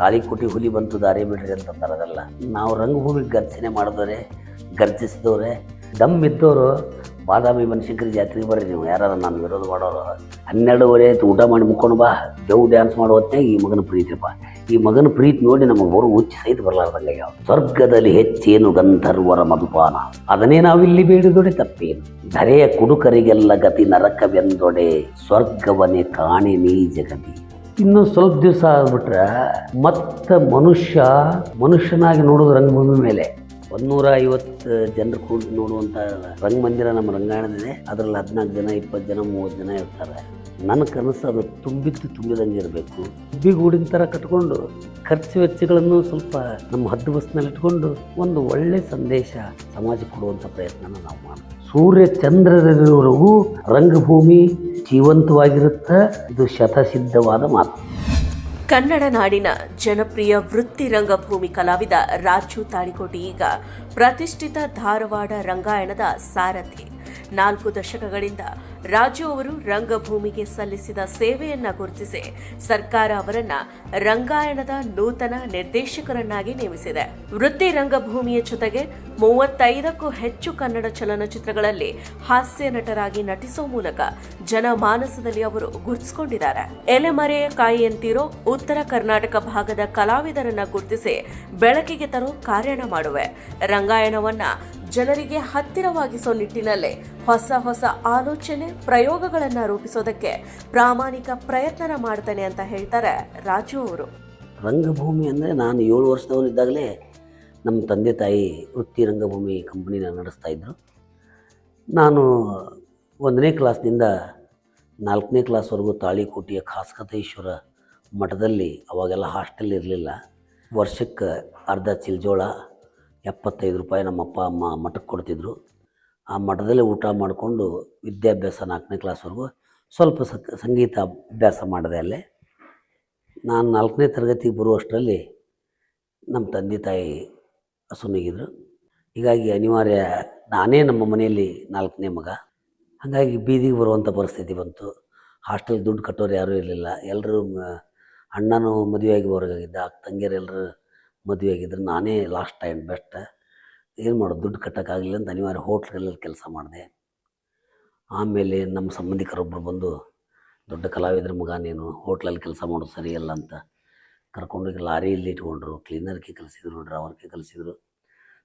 ತಾಳಿಕೋಟಿ ಹುಲಿ ಬಂತು, ದಾರಿ ಬಿಡ್ರಿ ಅಂತ ಅದೆಲ್ಲ ನಾವು ರಂಗಭೂಮಿ ಗರ್ಜನೆ ಮಾಡಿದವ್ರೆ, ಗರ್ಜಿಸಿದವ್ರೆ, ದಮ್ ಇದ್ದವರು, ಬಾದಾಮಿ ಬನಶಂಕರಿ ಜಾತ್ರೆಗೆ ಬರ್ರಿ ನೀವು. ಯಾರು ನಾನು ವಿರೋಧ ಮಾಡೋರು, ಹನ್ನೆರಡುವರೆ ಆಯ್ತು, ಊಟ ಮಾಡಿ ಮುಕ್ಕೊಂಡು ಬಾ. ದೇವ್ ಡ್ಯಾನ್ಸ್ ಮಾಡೋ ಹೊತ್ನ್ಯಾಗ ಈ ಮಗನ ಪ್ರೀತಿಪ್ಪ ಈ ಮಗನ ಪ್ರೀತಿ ನೋಡಿ ನಮಗೆ ಬರೋ ಹುಚ್ಚಿ ಸಹಿತ ಬರಲಾರ್ದಂಗೆ ಸ್ವರ್ಗದಲ್ಲಿ ಹೆಚ್ಚೇನು ಗಂಧರ್ವರ ಮಧುಪಾನ. ಅದನ್ನೇ ನಾವು ಇಲ್ಲಿ ಬೇಡಿದೊಡೆ ತಪ್ಪೇನು. ಧರೆಯ ಕುಡುಕರಿಗೆಲ್ಲ ಗತಿ ನರಕವೆಂದೊಡೆ ಸ್ವರ್ಗವನೇ ಕಾಣೆ ನೀ ಜಗತಿ ಇನ್ನು ಸ್ವಲ್ಪ ದಿವಸ ಆಗ್ಬಿಟ್ರೆ ಮತ್ತೆ ಮನುಷ್ಯ ಮನುಷ್ಯನಾಗಿ ನೋಡೋದು ರಂಗಭೂಮಿ ಮೇಲೆ. ಒಂದೂರ ಐವತ್ತು ಜನರು ಕೂಡಿ ನೋಡುವಂಥ ರಂಗಮಂದಿರ ನಮ್ಮ ರಂಗಾಯಣದಿದೆ ಅದರಲ್ಲಿ ಹದಿನಾಲ್ಕು ಜನ, ಇಪ್ಪತ್ತು ಜನ, ಮೂವತ್ತು ಜನ ಇರ್ತಾರೆ. ನನ್ನ ಕನಸು ಅದು ತುಂಬಿದ್ದು ತುಂಬಿದಂಗೆ ಇರಬೇಕು. ಬಿಗೂಡಿನ ಥರ ಕಟ್ಕೊಂಡು ಖರ್ಚು ವೆಚ್ಚಗಳನ್ನು ಸ್ವಲ್ಪ ನಮ್ಮ ಹದ್ದು ಬಸ್ನಲ್ಲಿ ಇಟ್ಕೊಂಡು ಒಂದು ಒಳ್ಳೆ ಸಂದೇಶ ಸಮಾಜಕ್ಕೆ ಕೊಡುವಂಥ ಪ್ರಯತ್ನನ ನಾವು ಮಾಡ್ತೀವಿ ಸೂರ್ಯ ಚಂದ್ರರವರೆಗೂ ರಂಗಭೂಮಿ ಜೀವಂತವಾಗಿರುತ್ತೆ ಇದು ಶತಸಿದ್ಧವಾದ ಮಾತು. ಕನ್ನಡ ನಾಡಿನ ಜನಪ್ರಿಯ ವೃತ್ತಿ ರಂಗಭೂಮಿ ಕಲಾವಿದ ರಾಜು ತಾಳಿಕೋಟಿ ಈಗ ಪ್ರತಿಷ್ಠಿತ ಧಾರವಾಡ ರಂಗಾಯಣದ ಸಾರಥಿ. ನಾಲ್ಕು ದಶಕಗಳಿಂದ ರಾಜು ಅವರು ರಂಗಭೂಮಿಗೆ ಸಲ್ಲಿಸಿದ ಸೇವೆಯನ್ನ ಗುರುತಿಸಿ ಸರ್ಕಾರ ಅವರನ್ನ ರಂಗಾಯಣದ ನೂತನ ನಿರ್ದೇಶಕರನ್ನಾಗಿ ನೇಮಿಸಿದೆ. ವೃತ್ತಿ ರಂಗಭೂಮಿಯ ಜೊತೆಗೆ ಮೂವತ್ತೈದಕ್ಕೂ ಹೆಚ್ಚು ಕನ್ನಡ ಚಲನಚಿತ್ರಗಳಲ್ಲಿ ಹಾಸ್ಯ ನಟರಾಗಿ ನಟಿಸುವ ಮೂಲಕ ಜನಮಾನಸದಲ್ಲಿ ಅವರು ಗುರುತಿಸಿಕೊಂಡಿದ್ದಾರೆ. ಎಲೆಮರೆಯ ಕಾಯಿಯಂತಿರೋ ಉತ್ತರ ಕರ್ನಾಟಕ ಭಾಗದ ಕಲಾವಿದರನ್ನ ಗುರುತಿಸಿ ಬೆಳಕಿಗೆ ತರೋ ಕಾರ್ಯನ ಮಾಡುವೆ. ರಂಗಾಯಣವನ್ನ ಜನರಿಗೆ ಹತ್ತಿರವಾಗಿಸೋ ನಿಟ್ಟಿನಲ್ಲೇ ಹೊಸ ಹೊಸ ಆಲೋಚನೆ, ಪ್ರಯೋಗಗಳನ್ನು ರೂಪಿಸೋದಕ್ಕೆ ಪ್ರಾಮಾಣಿಕ ಪ್ರಯತ್ನ ಮಾಡ್ತಾನೆ ಅಂತ ಹೇಳ್ತಾರೆ ರಾಜು ಅವರು. ರಂಗಭೂಮಿ ಅಂದರೆ ನಾನು ಏಳು ವರ್ಷದವನಿದ್ದಾಗಲೇ ನಮ್ಮ ತಂದೆ ತಾಯಿ ವೃತ್ತಿ ರಂಗಭೂಮಿ ಕಂಪ್ನಿನ ನಡೆಸ್ತಾ ಇದ್ದರು ನಾನು ಒಂದನೇ ಕ್ಲಾಸ್ನಿಂದ ನಾಲ್ಕನೇ ಕ್ಲಾಸ್ವರೆಗೂ ತಾಳಿಕೋಟೆಯ ಖಾಸ್ಕತೇಶ್ವರ ಮಠದಲ್ಲಿ, ಅವಾಗೆಲ್ಲ ಹಾಸ್ಟೆಲ್ ಇರಲಿಲ್ಲ. ವರ್ಷಕ್ಕೆ ಅರ್ಧ ಚಿಲ್ಜೋಳ ಎಪ್ಪತ್ತೈದು ರೂಪಾಯಿ ನಮ್ಮ ಅಪ್ಪ ಅಮ್ಮ ಮಠಕ್ಕೆ ಕೊಡ್ತಿದ್ರು. ಆ ಮಠದಲ್ಲೇ ಊಟ ಮಾಡಿಕೊಂಡು ವಿದ್ಯಾಭ್ಯಾಸ ನಾಲ್ಕನೇ ಕ್ಲಾಸ್ವರೆಗೂ ಸ್ವಲ್ಪ ಸಂಗೀತ ಅಭ್ಯಾಸ ಮಾಡಿದೆ ಅಲ್ಲೇ. ನಾನು ನಾಲ್ಕನೇ ತರಗತಿಗೆ ಬರುವಷ್ಟರಲ್ಲಿ ನಮ್ಮ ತಂದೆ ತಾಯಿ ಅಸುನಿಗಿದ್ರು ಹೀಗಾಗಿ ಅನಿವಾರ್ಯ ನಾನೇ ನಮ್ಮ ಮನೆಯಲ್ಲಿ ನಾಲ್ಕನೇ ಮಗ. ಹಾಗಾಗಿ ಬೀದಿಗೆ ಬರುವಂಥ ಪರಿಸ್ಥಿತಿ ಬಂತು. ಹಾಸ್ಟೆಲ್ ದುಡ್ಡು ಕಟ್ಟೋರು ಯಾರೂ ಇರಲಿಲ್ಲ. ಎಲ್ಲರೂ ಅಣ್ಣನೂ ಮದುವೆಯಾಗಿ ಹೊರಗಾಗಿದ್ದ ಅಕ್ಕ ತಂಗಿಯರು ಎಲ್ಲರೂ ಆಗಿದ್ರೆ ನಾನೇ ಲಾಸ್ಟ್ ಟೈಮ್ ಬೆಸ್ಟ್ ಏನು ಮಾಡೋದು? ದುಡ್ಡು ಕಟ್ಟೋಕ್ಕಾಗಲಿಲ್ಲ ಅಂತ ಅನಿವಾರ್ಯ ಹೋಟ್ಲ್ಗಳಲ್ಲಿ ಕೆಲಸ ಮಾಡಿದೆ. ಆಮೇಲೆ ನಮ್ಮ ಸಂಬಂಧಿಕರೊಬ್ಬರು ಬಂದು, ದೊಡ್ಡ ಕಲಾವಿದ್ರ ಮಗ ನೀನು, ಹೋಟ್ಲಲ್ಲಿ ಕೆಲಸ ಮಾಡೋದು ಸರಿಯಲ್ಲ ಅಂತ ಕರ್ಕೊಂಡೋಗಿ ಲಾರಿಯಲ್ಲಿ ಇಟ್ಕೊಂಡ್ರು. ಕ್ಲೀನರ್ಗೆ ಕಲಿಸಿದ್ರು ಡ್ರೈವರ್ಗೆ ಕಲಿಸಿದ್ರು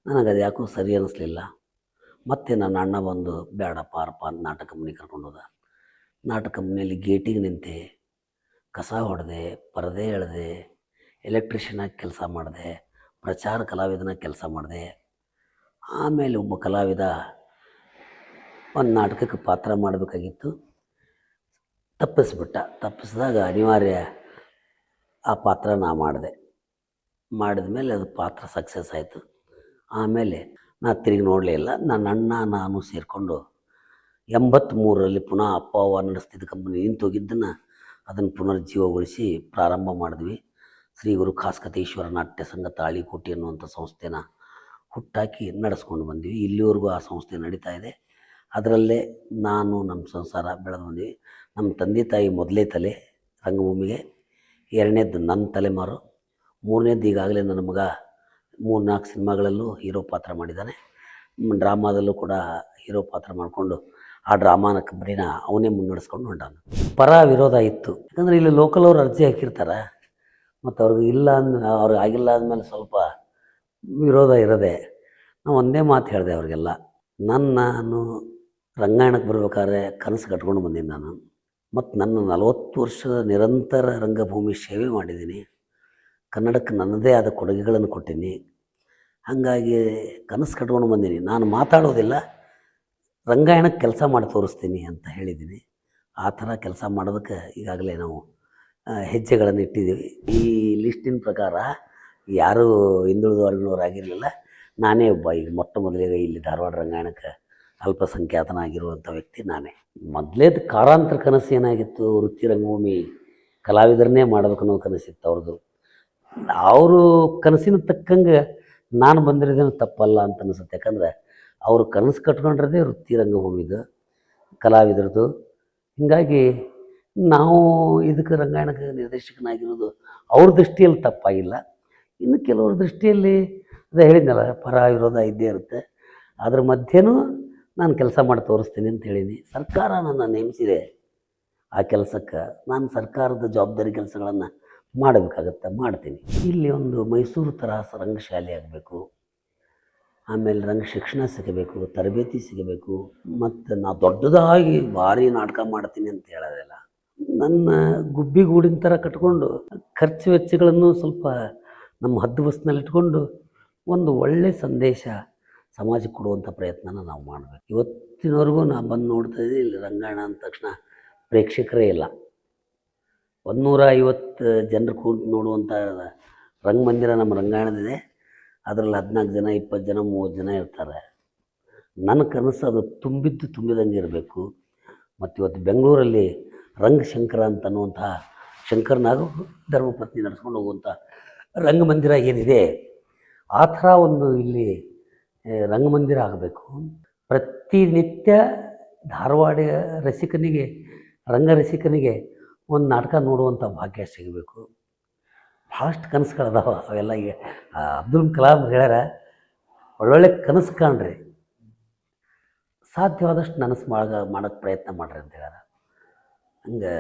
ನನಗೆ ಅದು ಯಾಕೋ ಸರಿ ಅನ್ನಿಸ್ಲಿಲ್ಲ ಮತ್ತೆ ನನ್ನ ಅಣ್ಣ ಬಂದು ಬೇಡ ಪಾರಪ್ಪ ಅಂತ ನಾಟಕ ಕಂಪ್ನಿ ಕರ್ಕೊಂಡು ಹೋದ. ನಾಟಕ ಕಂಪ್ನಿಯಲ್ಲಿ ಗೇಟಿಗೆ ನಿಂತೆ, ಕಸ ಹೊಡೆದೆ, ಪರದೆ ಎಳೆದೆ ಎಲೆಕ್ಟ್ರಿಷಿಯನಾಗಿ ಕೆಲಸ ಮಾಡಿದೆ, ಪ್ರಚಾರ ಕಲಾವಿದನ ಕೆಲಸ ಮಾಡಿದೆ. ಆಮೇಲೆ ಒಬ್ಬ ಕಲಾವಿದ ಒಂದು ನಾಟಕಕ್ಕೆ ಪಾತ್ರ ಮಾಡಬೇಕಾಗಿತ್ತು. ತಪ್ಪಿಸ್ಬಿಟ್ಟ. ತಪ್ಪಿಸಿದಾಗ ಅನಿವಾರ್ಯ ಆ ಪಾತ್ರ ನಾ ಮಾಡಿದೆ. ಮಾಡಿದ ಮೇಲೆ ಅದು ಪಾತ್ರ ಸಕ್ಸಸ್ ಆಯಿತು. ಆಮೇಲೆ ನಾ ತಿರುಗಿ ನೋಡಲೇ ಇಲ್ಲ ನನ್ನ ಅಣ್ಣ ನಾನು ಸೇರಿಕೊಂಡು ಎಂಬತ್ತ್ಮೂರರಲ್ಲಿ ಪುನಃ ಅಪ್ಪ ಅವ್ವ ನಡೆಸ್ತಿದ್ದ ಕಂಪನಿ ನಿಂತೋಗಿದ್ದನ್ನು ಅದನ್ನು ಪುನರ್ಜೀವಗೊಳಿಸಿ ಪ್ರಾರಂಭ ಮಾಡಿದ್ವಿ. ಶ್ರೀ ಗುರು ಖಾಸ್ಕತೇಶ್ವರ ನಾಟ್ಯ ಸಂಘ ತಾಳಿಕೋಟಿ ಅನ್ನುವಂಥ ಸಂಸ್ಥೆನ ಹುಟ್ಟಾಕಿ ನಡೆಸ್ಕೊಂಡು ಬಂದ್ವಿ. ಇಲ್ಲಿವರೆಗೂ ಆ ಸಂಸ್ಥೆ ನಡೀತಾ ಇದೆ. ಅದರಲ್ಲೇ ನಾನು, ನಮ್ಮ ಸಂಸಾರ ಬೆಳೆದು ಬಂದ್ವಿ. ನಮ್ಮ ತಂದೆ ತಾಯಿ ಮೊದಲೇ ತಲೆ ರಂಗಭೂಮಿಗೆ, ಎರಡನೇದ್ದು ನನ್ನ ತಲೆಮಾರು, ಮೂರನೇದ್ದು ಈಗಾಗಲೇ ನನ್ನ ಮಗ ಮೂರು ನಾಲ್ಕು ಸಿನಿಮಾಗಳಲ್ಲೂ ಹೀರೋ ಪಾತ್ರ ಮಾಡಿದ್ದಾನೆ. ಡ್ರಾಮಾದಲ್ಲೂ ಕೂಡ ಹೀರೋ ಪಾತ್ರ ಮಾಡಿಕೊಂಡು ಆ ಡ್ರಾಮಾನ ಕಂಪ್ನಿನ ಅವನೇ ಮುನ್ನಡೆಸ್ಕೊಂಡು ಹೊಂಟಾನ. ಪರ ವಿರೋಧ ಇತ್ತು. ಯಾಕಂದರೆ ಇಲ್ಲಿ ಲೋಕಲ್ ಅವ್ರು ಅರ್ಜಿ ಹಾಕಿರ್ತಾರೆ. ಮತ್ತು ಅವ್ರಿಗೆ ಇಲ್ಲ ಅಂದ, ಅವ್ರಿಗೆ ಆಗಿಲ್ಲ ಅಂದಮೇಲೆ ಸ್ವಲ್ಪ ವಿರೋಧ ಇರದೆ, ನಾವು ಒಂದೇ ಮಾತು ಹೇಳಿದೆ ಅವ್ರಿಗೆಲ್ಲ ನನ್ನ ನಾನು ರಂಗಾಯಣಕ್ಕೆ ಬರ್ಬೇಕಾದ್ರೆ ಕನಸು ಕಟ್ಕೊಂಡು ಬಂದೀನಿ ನಾನು. ಮತ್ತು ನನ್ನ ನಲವತ್ತು ವರ್ಷದ ನಿರಂತರ ರಂಗಭೂಮಿ ಸೇವೆ ಮಾಡಿದ್ದೀನಿ ಕನ್ನಡಕ್ಕೆ ನನ್ನದೇ ಆದ ಕೊಡುಗೆಗಳನ್ನು ಕೊಟ್ಟೀನಿ. ಹಾಗಾಗಿ ಕನಸು ಕಟ್ಕೊಂಡು ಬಂದೀನಿ. ನಾನು ಮಾತಾಡೋದಿಲ್ಲ. ರಂಗಾಯಣಕ್ಕೆ ಕೆಲಸ ಮಾಡಿ ತೋರಿಸ್ತೀನಿ ಅಂತ ಹೇಳಿದ್ದೀನಿ ಆ ಥರ ಕೆಲಸ ಮಾಡೋದಕ್ಕೆ ಈಗಾಗಲೇ ನಾವು ಹೆಜ್ಜೆಗಳನ್ನು ಇಟ್ಟಿದ್ದೀವಿ. ಈ ಲಿಸ್ಟಿನ ಪ್ರಕಾರ ಯಾರೂ ಹಿಂದುಳಿದ ವರ್ಗದವರಾಗಿರಲಿಲ್ಲ ನಾನೇ ಒಬ್ಬ ಈಗ ಮೊಟ್ಟ ಮೊದಲಿಗೆ ಇಲ್ಲಿ ಧಾರವಾಡ ರಂಗಾಯಣಕ್ಕೆ ಅಲ್ಪಸಂಖ್ಯಾತನಾಗಿರುವಂಥ ವ್ಯಕ್ತಿ ನಾನೇ. ಮೊದಲೇದು ಕಾರಾಂತರ ಕನಸು ಏನಾಗಿತ್ತು? ವೃತ್ತಿ ರಂಗಭೂಮಿ ಕಲಾವಿದರನ್ನೇ ಮಾಡ್ಬೇಕು ಅನ್ನೋ ಕನಸಿತ್ತು ಅವ್ರದ್ದು. ಅವರು ಕನಸಿನ ತಕ್ಕಂಗೆ ನಾನು ಬಂದಿರೋದೇನು ತಪ್ಪಲ್ಲ ಅಂತ ಅನಿಸುತ್ತೆ. ಯಾಕಂದರೆ ಅವರು ಕನಸು ಕಟ್ಕೊಂಡಿರೋದೇ ವೃತ್ತಿ ರಂಗಭೂಮಿದು ಕಲಾವಿದರದು ಹೀಗಾಗಿ ನಾವು ಇದಕ್ಕೆ ರಂಗಾಯಣಕ್ಕೆ ನಿರ್ದೇಶಕನಾಗಿರೋದು ಅವ್ರ ದೃಷ್ಟಿಯಲ್ಲಿ ತಪ್ಪಾಗಿಲ್ಲ. ಇನ್ನು ಕೆಲವ್ರ ದೃಷ್ಟಿಯಲ್ಲಿ ಅದೇ ಹೇಳಿದ್ನಲ್ಲ, ಪರ ವಿರೋಧ ಇದ್ದೇ ಇರುತ್ತೆ. ಅದ್ರ ಮಧ್ಯೆನೂ ನಾನು ಕೆಲಸ ಮಾಡಿ ತೋರಿಸ್ತೀನಿ ಅಂತ ಹೇಳೀನಿ. ಸರ್ಕಾರ ನನ್ನ ನೇಮಿಸಿದೆ. ಆ ಕೆಲಸಕ್ಕೆ ನಾನು ಸರ್ಕಾರದ ಜವಾಬ್ದಾರಿ ಕೆಲಸಗಳನ್ನು ಮಾಡಬೇಕಾಗತ್ತೆ ಮಾಡ್ತೀನಿ. ಇಲ್ಲಿ ಒಂದು ಮೈಸೂರು ಥರ ರಂಗಶಾಲೆ ಆಗಬೇಕು. ಆಮೇಲೆ ರಂಗ ಶಿಕ್ಷಣ ಸಿಗಬೇಕು, ತರಬೇತಿ ಸಿಗಬೇಕು, ಮತ್ತು ನಾ ದೊಡ್ಡದಾಗಿ ಭಾರಿ ನಾಟಕ ಮಾಡ್ತೀನಿ ಅಂತ ಹೇಳೋದಿಲ್ಲ. ನನ್ನ ಗುಬ್ಬಿಗೂಡಿನ ಥರ ಕಟ್ಕೊಂಡು ಖರ್ಚು ವೆಚ್ಚಗಳನ್ನು ಸ್ವಲ್ಪ ನಮ್ಮ ಹದ್ದು ಬಸ್ನಲ್ಲಿಟ್ಕೊಂಡು ಒಂದು ಒಳ್ಳೆಯ ಸಂದೇಶ ಸಮಾಜಕ್ಕೆ ಕೊಡುವಂಥ ಪ್ರಯತ್ನನ ನಾವು ಮಾಡಬೇಕು. ಇವತ್ತಿನವರೆಗೂ ನಾನು ಬಂದು ನೋಡ್ತಾ ಇದ್ದೀನಿ, ಇಲ್ಲಿ ರಂಗಾಯಣ ಅಂದ ತಕ್ಷಣ ಪ್ರೇಕ್ಷಕರೇ ಇಲ್ಲ. ಒಂದೂರ ಐವತ್ತು ಜನರು ಕೂತು ನೋಡುವಂಥ ರಂಗಮಂದಿರ ನಮ್ಮ ರಂಗಾಯಣದಿದೆ ಅದರಲ್ಲಿ ಹದಿನಾಲ್ಕು ಜನ, ಇಪ್ಪತ್ತು ಜನ, ಮೂವತ್ತು ಜನ ಇರ್ತಾರೆ. ನನ್ನ ಕನಸು ಅದು ತುಂಬಿದ್ದು ತುಂಬಿದಂಗೆ ಇರಬೇಕು. ಮತ್ತು ಇವತ್ತು ಬೆಂಗಳೂರಲ್ಲಿ ರಂಗಶಂಕರ ಅಂತ ಅನ್ನುವಂತಹ ಶಂಕರನಾಗ ಧರ್ಮಪತ್ನಿ ನಡೆಸ್ಕೊಂಡು ಹೋಗುವಂಥ ರಂಗಮಂದಿರ ಏನಿದೆ, ಆ ಥರ ಒಂದು ಇಲ್ಲಿ ರಂಗಮಂದಿರ ಆಗಬೇಕು. ಪ್ರತಿನಿತ್ಯ ಧಾರವಾಡ ರಸಿಕನಿಗೆ, ರಂಗ ರಸಿಕನಿಗೆ ಒಂದು ನಾಟಕ ನೋಡುವಂಥ ಭಾಗ್ಯ ಸಿಗಬೇಕು. ಭಾಳಷ್ಟು ಕನಸುಗಳದಾವ ಅವೆಲ್ಲ ಈಗ. ಅಬ್ದುಲ್ ಕಲಾಂ ಹೇಳ್ಯಾರ, ಒಳ್ಳೊಳ್ಳೆ ಕನಸು ಕಾಣ್ರಿ. ಸಾಧ್ಯವಾದಷ್ಟು ನನಸು ಮಾಡ ಮಾಡೋಕ್ಕೆ ಪ್ರಯತ್ನ ಮಾಡ್ರಿ ಅಂತ ಹೇಳ್ಯಾರ. ಹಂಗೆ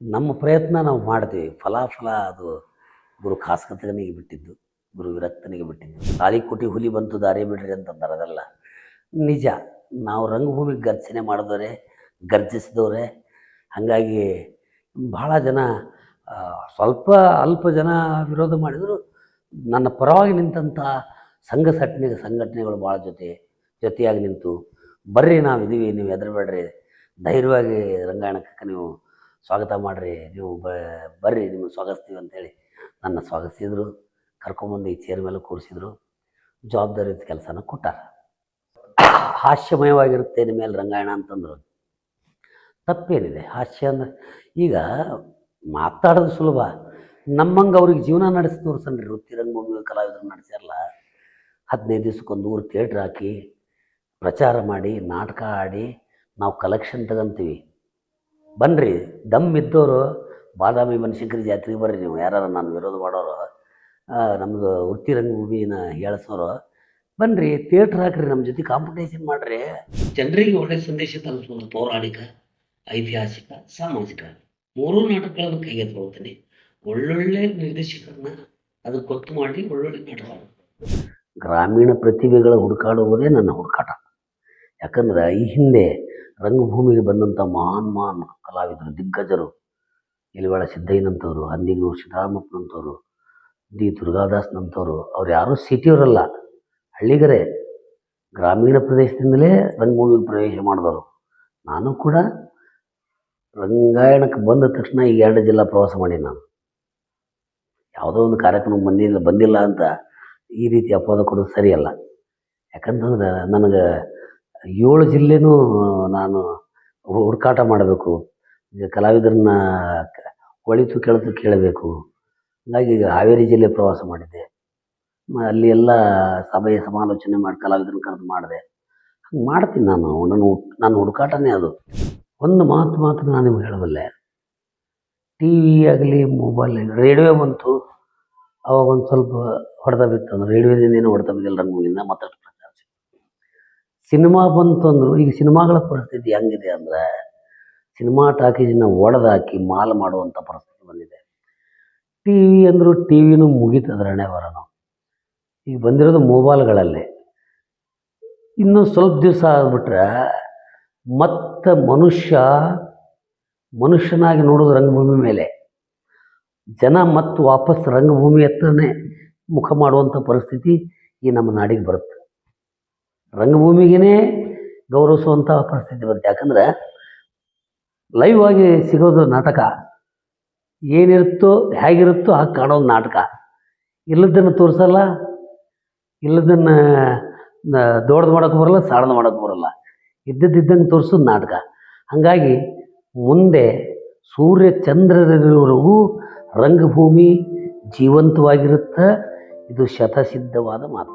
ನಮ್ಮ ಪ್ರಯತ್ನ ನಾವು ಮಾಡ್ತೀವಿ. ಫಲಾಫಲ ಅದು ಗುರು ಖಾಸಗತನಿಗೆ ಬಿಟ್ಟಿದ್ದು, ಗುರು ವಿರಕ್ತನಿಗೆ ಬಿಟ್ಟಿದ್ದು. ತಾಳಿಕೋಟಿ ಹುಲಿ ಬಂತು ದಾರಿ ಬಿಡ್ರಿ ಅಂತಂದ್ರೆ ಅದಲ್ಲ. ನಿಜ, ನಾವು ರಂಗಭೂಮಿ ಗರ್ಜನೆ ಮಾಡಿದವರೆ, ಗರ್ಜಿಸಿದವ್ರೆ. ಹಾಗಾಗಿ ಭಾಳ ಜನ ಸ್ವಲ್ಪ ಅಲ್ಪ ಜನ ವಿರೋಧ ಮಾಡಿದರು. ನನ್ನ ಪರವಾಗಿ ನಿಂತಹ ಸಂಘ ಸಂಘಟನೆ ಸಂಘಟನೆಗಳು ಭಾಳ ಜೊತೆ, ಜೊತೆಯಾಗಿ ನಿಂತು, ಬರ್ರಿ ನಾವು ಇದೀವಿ ನೀವು ಹೆದರಬೇಡ್ರಿ. ಧೈರ್ಯವಾಗಿ ರಂಗಾಯಣಕ್ಕೆ ನೀವು ಸ್ವಾಗತ ಮಾಡಿರಿ, ನೀವು ಬ, ಬರ್ರಿ ನಿಮ್ಮನ್ನು ಸ್ವಾಗತಿಸ್ತೀವಿ ಅಂತೇಳಿ ನನ್ನ ಸ್ವಾಗತಿಸಿದರು. ಕರ್ಕೊಂಬಂದು ಈ ಚೇರ್ ಮೇಲೆ ಕೂರಿಸಿದ್ರು. ಜವಾಬ್ದಾರಿ ಕೆಲಸನ ಕೊಟ್ಟಾರ. ಹಾಸ್ಯಮಯವಾಗಿರುತ್ತೆ ನಿಮ್ಮ ಮೇಲೆ ರಂಗಾಯಣ ಅಂತಂದರು. ತಪ್ಪೇನಿದೆ ಹಾಸ್ಯ ಅಂದರೆ ಈಗ ಮಾತಾಡೋದು ಸುಲಭ. ನಮ್ಮಂಗೆ ಅವ್ರಿಗೆ ಜೀವನ ನಡೆಸಿ ತೋರ್ಸನ್ರಿ. ವೃತ್ತಿ ರಂಗಭೂಮಿ ಕಲಾವಿದರು ನಡೆಸ್ಯಾರಲ್ಲ. ಹದಿನೈದು ದಿವ್ಸಕ್ಕೊಂದು ಊರು ಥಿಯೇಟ್ರ್ ಹಾಕಿ ಪ್ರಚಾರ ಮಾಡಿ, ನಾಟಕ ಆಡಿ ನಾವು ಕಲೆಕ್ಷನ್ ತಗೊಂತೀವಿ. ಬನ್ನಿರಿ ದಮ್ ಇದ್ದವರು ಬಾದಾಮಿ ಬನಶಂಕರಿ ಜಾತ್ರೆಗೆ ಬರ್ರಿ ನೀವು. ಯಾರು ನಾನು ವಿರೋಧ ಮಾಡೋರು ನಮ್ಮದು ವೃತ್ತಿ ರಂಗಭೂಮಿನ ಹೇಳಸೋರು ಬನ್ನಿರಿ ಥಿಯೇಟ್ರ್ ಹಾಕ್ರಿ ನಮ್ಮ ಜೊತೆ ಕಾಂಪಿಟೇಷನ್ ಮಾಡಿರಿ. ಜನರಿಗೆ ಒಳ್ಳೆ ಸಂದೇಶ ತಲುಪಿಸೋದು ಪೌರಾಣಿಕ ಐತಿಹಾಸಿಕ ಸಾಮಾಜಿಕ. ಮೂರೂ ನಾಟಕಗಳನ್ನು ಕೈಗೆ ತಗೊಳ್ತೀನಿ. ಒಳ್ಳೊಳ್ಳೆ ನಿರ್ದೇಶಕರನ್ನ ಅದಕ್ಕೆ ಗೊತ್ತು ಮಾಡಿ ಒಳ್ಳೊಳ್ಳೆ ನಾಟಕ ಗ್ರಾಮೀಣ ಪ್ರತಿಭೆಗಳ ಹುಡುಕಾಡುವುದೇ ನನ್ನ ಹುಡುಕಾಟ. ಯಾಕಂದ್ರೆ ಈ ಹಿಂದೆ ರಂಗಭೂಮಿಗೆ ಬಂದಂಥ ಮಹಾನ್ ಮಹಾನ್ ಕಲಾವಿದರು, ದಿಗ್ಗಜರು ಇಲಿವಾಳ ಸಿದ್ದಯ್ಯನಂಥವ್ರು ಹಂದಿಗೂರು ಸಿದ್ದರಾಮಪ್ಪನಂಥವ್ರು ದಿ ದುರ್ಗಾದಾಸ್ನಂಥವ್ರು ಅವ್ರು ಯಾರೂ ಸಿಟಿಯವರಲ್ಲ. ಹಳ್ಳಿಗರೇ, ಗ್ರಾಮೀಣ ಪ್ರದೇಶದಿಂದಲೇ ರಂಗಭೂಮಿಗೆ ಪ್ರವೇಶ ಮಾಡಿದವರು. ನಾನು ಕೂಡ ರಂಗಾಯಣಕ್ಕೆ ಬಂದ ತಕ್ಷಣ ಈ ಎರಡು ಜಿಲ್ಲಾ ಪ್ರವಾಸ ಮಾಡೀನಿ ನಾನು. ಯಾವುದೋ ಒಂದು ಕಾರ್ಯಕ್ರಮ ಬಂದಿಲ್ಲ ಬಂದಿಲ್ಲ ಅಂತ ಈ ರೀತಿ ಅಪವಾದ ಕೊಡೋದು ಸರಿಯಲ್ಲ. ಯಾಕಂತಂದ್ರೆ ನನಗೆ ಏಳು ಜಿಲ್ಲೆನೂ ನಾನು ಹುಡುಕಾಟ ಮಾಡಬೇಕು. ಈಗ ಕಲಾವಿದರನ್ನ ಒಳಿತು ಕೆಳಿತು ಕೇಳಬೇಕು. ಹಾಗಾಗಿ ಹಾವೇರಿ ಜಿಲ್ಲೆ ಪ್ರವಾಸ ಮಾಡಿದ್ದೆ. ಅಲ್ಲಿ ಎಲ್ಲ ಸಭೆ ಸಮಾಲೋಚನೆ ಮಾಡಿ ಕಲಾವಿದರನ್ನ ಕರೆದು ಮಾಡಿದೆ. ಹಂಗೆ ಮಾಡ್ತೀನಿ ನಾನು. ನಾನು ನನ್ನ ಹುಡುಕಾಟನೇ ಅದು. ಒಂದು ಮಾತು ಮಾತ್ರ ನಾನು ನಿಮ್ಗೆ ಹೇಳಬಲ್ಲೆ. ಟಿ ವಿ ಆಗಲಿ, ಮೊಬೈಲ್ ರೇಡಿಯೋ ಬಂತು. ಅವಾಗ ಒಂದು ಸ್ವಲ್ಪ ಹೊಡೆದ ಬಿತ್ತು ಅಂದ್ರೆ, ರೇಡಿಯೋದಿಂದ ಏನು ಹೊಡೆದ ಬಿದ್ದಿಲ್ಲ ರಂಗಭೂಮಿಯಿಂದ ಮತ್ತಷ್ಟು. ಸಿನಿಮಾ ಬಂತು ಅಂದರು ಈಗ ಸಿನಿಮಾಗಳ ಪರಿಸ್ಥಿತಿ ಹೆಂಗಿದೆ ಅಂದರೆ ಸಿನಿಮಾ ಟಾಕೀಸ್ನ ಒಡೆದಾಕಿ ಮಾಲ್ ಮಾಡುವಂಥ ಪರಿಸ್ಥಿತಿ ಬಂದಿದೆ. ಟಿ ವಿ ಅಂದರೂ ಟಿ ವಿನೂ ಮುಗೀತದ್ರೆ ಹಣೆ ಬರೋನು ಈಗ ಬಂದಿರೋದು ಮೊಬೈಲ್ಗಳಲ್ಲಿ. ಇನ್ನೂ ಸ್ವಲ್ಪ ದಿವಸ ಆಗಿಬಿಟ್ರೆ ಮತ್ತೆ ಮನುಷ್ಯ, ಮನುಷ್ಯನಾಗಿ ನೋಡೋದು ರಂಗಭೂಮಿ ಮೇಲೆ. ಜನ ಮತ್ತು ವಾಪಸ್ ರಂಗಭೂಮಿ ಹತ್ರನೇ ಮುಖ ಮಾಡುವಂಥ ಪರಿಸ್ಥಿತಿ ಈ ನಮ್ಮ ನಾಡಿಗೆ ಬರುತ್ತೆ. ರಂಗಭೂಮಿಗೇ ಗೌರವಿಸುವಂಥ ಪರಿಸ್ಥಿತಿ ಬರುತ್ತೆ. ಯಾಕಂದ್ರೆ ಲೈವ್ ಆಗಿ ಸಿಗೋದು ನಾಟಕ, ಏನಿರುತ್ತೋ ಹೇಗಿರುತ್ತೋ ಹಾಗೆ ಕಾಣೋದು ನಾಟಕ. ಇಲ್ಲದನ್ನು ತೋರಿಸಲ್ಲ, ಇಲ್ಲದನ್ನು ದೊಡ್ಡದು ಮಾಡೋಕ್ಕೆ ಬರಲ್ಲ ಸಣ್ಣದು ಮಾಡೋಕ್ಕೆ ಬರಲ್ಲ. ಇದ್ದದ್ದಿದ್ದಂಗೆ ತೋರಿಸೋದು ನಾಟಕ. ಹಾಗಾಗಿ ಮುಂದೆ ಸೂರ್ಯ ಚಂದ್ರರಿರುವವರೆಗೂ ರಂಗಭೂಮಿ ಜೀವಂತವಾಗಿರುತ್ತೆ, ಇದು ಶತಸಿದ್ಧವಾದ ಮಾತು.